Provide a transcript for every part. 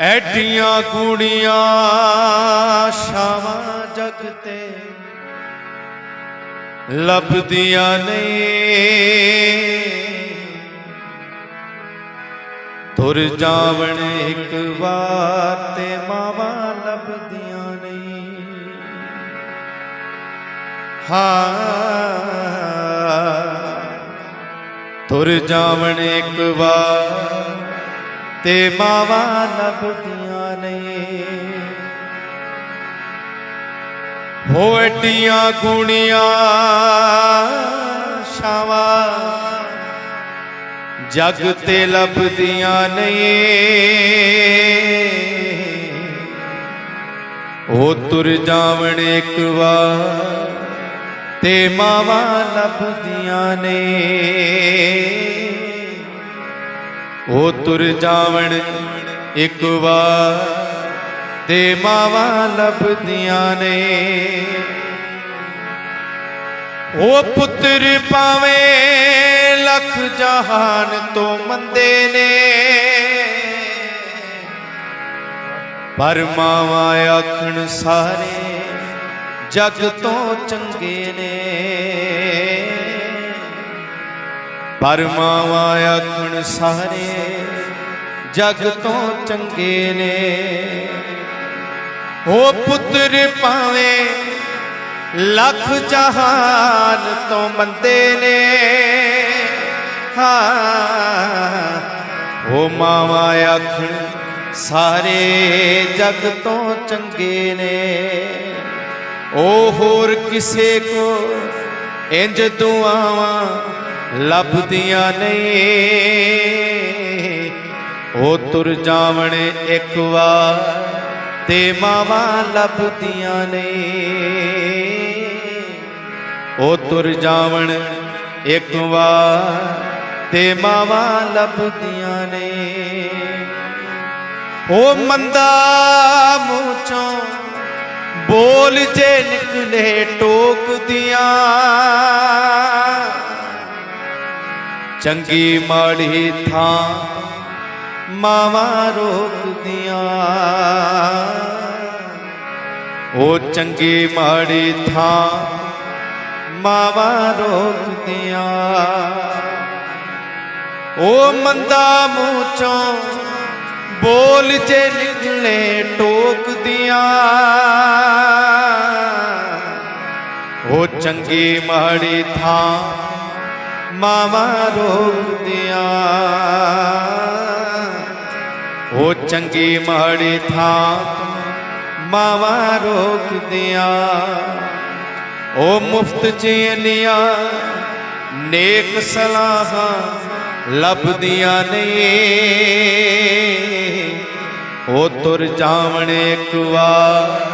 ਐਡੀਆਂ ਕੁੜੀਆਂ ਸ਼ਾਵਾਂ ਜਗ ਤੇ ਲੱਭਦੀਆਂ ਨਹੀਂ। ਤੁਰ ਜਾਵਣ ਇੱਕ ਵਾਰ ਤੇ ਮਾਵਾਂ ਲੱਭਦੀਆਂ ਨਹੀਂ। ਹਾਂ। ਤੁਰ ਜਾਵਣ ਇੱਕ ਵਾਰ ਤੇ ਮਾਵਾਂ ਲੱਭਦੀਆਂ ਨੇ। ਹੋ ਐਡੀਆਂ ਗੁਣੀਆਂ ਸ਼ਾਵਾਂ ਜਗ ਤੇ ਲੱਭਦੀਆਂ ਨਹੀਂ ਉਹ ਤੁਰ ਜਾਵਣ ਇੱਕ ਵਾਰ ਤੇ ਮਾਵਾਂ ਲੱਭਦੀਆਂ ਨੇ। ਉਹ ਤੁਰ ਜਾਵਣ ਇੱਕ ਵਾਰ, ਤੇ ਮਾਵਾਂ ਲੱਭਦੀਆਂ ਨੇ। ਉਹ ਪੁੱਤਰ ਪਾਵੇਂ ਲੱਖ ਜਹਾਨ ਤੋਂ ਮੰਦੇ ਨੇ, ਪਰ ਮਾਵਾਂ ਆਖਣ ਸਾਰੇ ਜਗ ਤੋਂ ਚੰਗੇ ਨੇ। ਪਰ ਮਾਵਾਂ ਆਖਣ, ਸਾਰੇ ਜਗ ਤੋਂ ਚੰਗੇ ਨੇ। ਉਹ ਪੁੱਤਰ ਭਾਵੇਂ ਲੱਖ ਜਹਾਨ ਤੋਂ ਮੰਦੇ ਨੇ। ਹਾਂ, ਉਹ ਮਾਵਾਂ ਆਖਣ, ਸਾਰੇ ਜਗ ਤੋਂ ਚੰਗੇ ਨੇ। ਉਹ ਹੋਰ ਕਿਸੇ ਕੋ ਇੰਜ ਦੁਆਵਾਂ ਲੱਭਦੀਆਂ ਨਹੀਂ। ਉਹ ਤੁਰ ਜਾਵਣ ਇੱਕ ਵਾਰ ਤੇ ਮਾਵਾਂ ਲੱਭਦੀਆਂ ਨਹੀਂ। ਉਹ ਤੁਰ ਜਾਵਣ ਇੱਕ ਵਾਰ ਤੇ ਮਾਵਾਂ ਲੱਭਦੀਆਂ ਨੇ ਉਹ ਮੰਦਾ ਮੂੰਹ ਚੋਂ ਬੋਲ ਜੇ ਨਿਕਲੇ ਟੋਕਦੀਆਂ। ਚੰਗੀ ਮਾੜੀ ਥਾਂ ਮਾਵਾਂ ਰੋਕਦੀਆਂ ਉਹ ਚੰਗੀ ਮਾੜੀ ਥਾਂ ਮਾਵਾਂ ਰੋਕਦੀਆਂ ਉਹ ਮੰਦਾ ਮੂੰਹ ਚੋਂ ਬੋਲ ਜੇ ਨਿਕਲੇ ਟੋਕਦੀਆਂ ਉਹ ਚੰਗੀ ਮਾੜੀ ਥਾਂ ਮਾਵਾਂ ਰੋਕਦੀਆਂ। ਉਹ ਚੰਗੀ ਮਾੜੀ ਥਾਂ ਮਾਵਾਂ ਰੋਕਦੀਆਂ। ਉਹ ਮੁਫਤ ਚੇਲੀਆਂ ਨੇਕ ਸਲਾਹਾਂ ਲੱਭਦੀਆਂ ਨੇ ਉਹ ਤੁਰ ਜਾਵਣ ਇੱਕ ਵਾਰ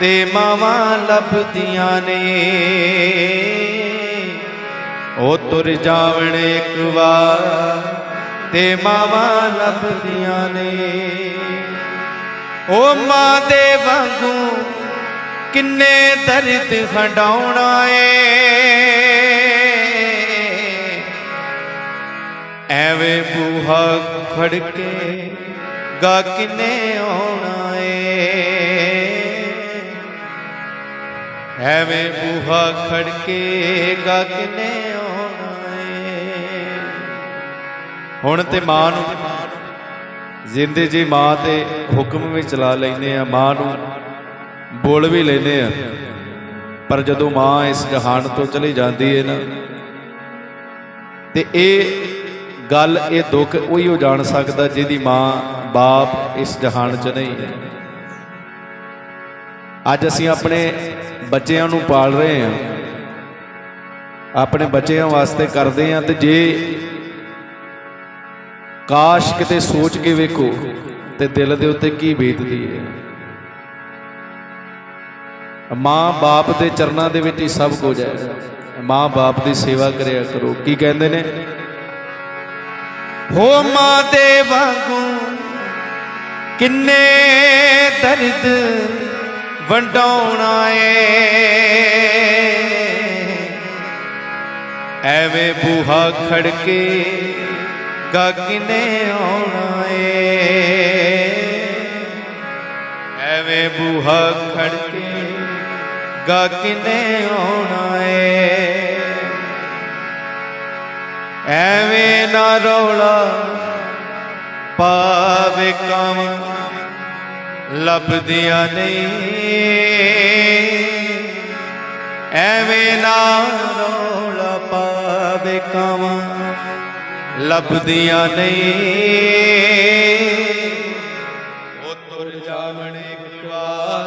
ਤੇ ਮਾਵਾਂ ਲੱਭਦੀਆਂ ਨੇ ਉਹ ਤੁਰ ਜਾਵਣ ਇੱਕ ਵਾਰ, ਤੇ ਮਾਵਾਂ ਲੱਭਦੀਆਂ ਨੇ। ਉਹ ਮਾਂ ਦੇ ਵਾਂਗੂ ਕਿੰਨੇ ਦਰਦ ਹੰਡਾਉਣਾ ਏ। ਐਵੇਂ ਬੂਹਾ ਖੜਕੇ ਗਾ ਕਿੰਨੇ ਆਉਣਾ। ਐਵੇਂ ਬੂਹਾ ਖੜਕੇ ਗਾ ਕਿਨੇ ਆਉਣਾ ਏ। ਹੁਣ ਤੇ ਮਾਂ ਨੂੰ ਜਿੰਦੇ ਜੀ ਮਾਂ ਤੇ ਹੁਕਮ ਵੀ ਚਲਾ ਲੈਨੇ ਆ ਮਾਂ ਨੂੰ ਬੋਲ ਵੀ ਲੈਨੇ ਆ। ਪਰ ਜਦੋਂ ਮਾਂ ਇਸ ਜਹਾਨ ਤੋਂ ਚਲੀ ਜਾਂਦੀ ਹੈ ਨਾ ਤੇ ਇਹ ਗੱਲ ਇਹ ਦੁੱਖ ਉਹੀ ਹੋ ਜਾਣ ਸਕਦਾ ਜਿਹਦੀ ਮਾਂ ਬਾਪ ਇਸ ਜਹਾਨ 'ਚ ਨਹੀਂ ਹੈ। ਅੱਜ ਅਸੀਂ ਆਪਣੇ ਬੱਚਿਆਂ ਨੂੰ ਪਾਲ ਰਹੇ ਹਾਂ। ਆਪਣੇ ਬੱਚਿਆਂ ਵਾਸਤੇ ਕਰਦੇ ਹਾਂ ਤੇ ਜੇ ਕਾਸ਼ ਕਿਤੇ ਸੋਚ ਕੇ ਵੇਖੋ ਤੇ ਦਿਲ ਦੇ ਉੱਤੇ ਕੀ ਬੀਤਦੀ ਹੈ। ਮਾਂ ਬਾਪ ਦੇ ਚਰਨਾਂ ਦੇ ਵਿੱਚ ਹੀ ਸਭ ਕੁਝ ਹੈ। ਮਾਂ ਬਾਪ ਦੀ ਸੇਵਾ ਕਰਿਆ ਕਰੋ। ਕੀ ਕਹਿੰਦੇ ਨੇ? ਹੋ ਮਾਂ ਦੇ ਵਾਂਗੂ ਕਿੰਨੇ ਦਰਦ ਵੰਡਾਉਣਾ ਏ ਐਵੇਂ ਬੂਹਾ ਖੜਕੇ ਗਾਗ ਨੇ ਆਉਣਾ ਏ ਐਵੇਂ ਬੂਹਾ ਖੜਕੇ ਗਾ ਕਿਨੇ ਆਉਣਾ ਏ ਐਵੇਂ ਨਾ ਰੌਲਾ ਪਾਵੇ ਕੰਮ ਲੱਭਦੀਆਂ ਨਹੀਂ। ਐਵੇਂ ਨਾ ਰੌਲਾ ਪਾਵੇ ਕਾਵਾਂ, ਲੱਭਦੀਆਂ ਨਹੀਂ। ਉਹ ਤੁਰ ਜਾਵਣ ਇੱਕ ਵਾਰ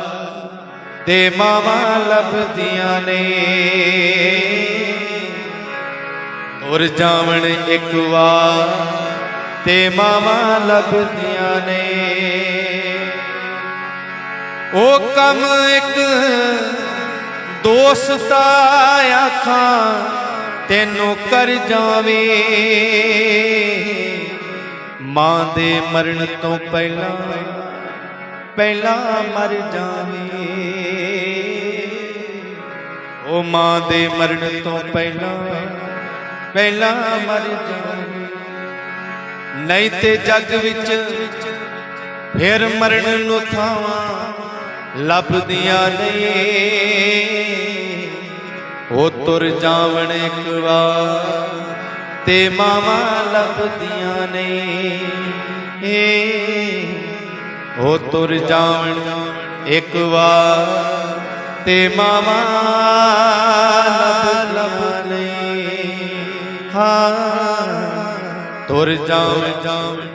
ਤੇ ਮਾਵਾ ਲੱਭਦੀਆਂ ਨਹੀਂ। ਤੁਰ ਜਾਵਣ ਇੱਕ ਵਾਰ ਤੇ ਮਾਵਾ ਲੱਭਦੀਆਂ ਨਹੀਂ। ਉਹ ਕੰਮ ਇੱਕ ਦੋਸਤਾ ਆਖਾਂ, ਤੈਨੂੰ ਕਰ ਜਾਵੇ। ਮਾਂ ਦੇ ਮਰਨ ਤੋਂ ਪਹਿਲਾਂ ਪਹਿਲਾਂ ਮਰ ਜਾਵੇ। ਉਹ ਮਾਂ ਦੇ ਮਰਨ ਤੋਂ ਪਹਿਲਾਂ ਪਹਿਲਾਂ ਮਰ ਜਾਵੇ। ਨਹੀਂ ਤੇ ਜੱਗ ਵਿੱਚ ਫਿਰ ਮਰਨ ਨੂੰ ਥਾਵਾਂ ਲੱਭਦੀਆਂ ਨਹੀਂ। ਉਹ ਤੁਰ ਜਾਵਣ ਇੱਕ ਵਾਰ ਤੇ ਮਾਵਾਂ ਲੱਭਦੀਆਂ ਨੇ ਉਹ ਤੁਰ ਜਾਵਣ ਇੱਕ ਵਾਰ ਤੇ ਮਾਵਾਂ ਲੱਭਦੀਆਂ ਨੇ ਹਾਂ, ਤੁਰ ਜਾਵਣ ਜਾਵਣ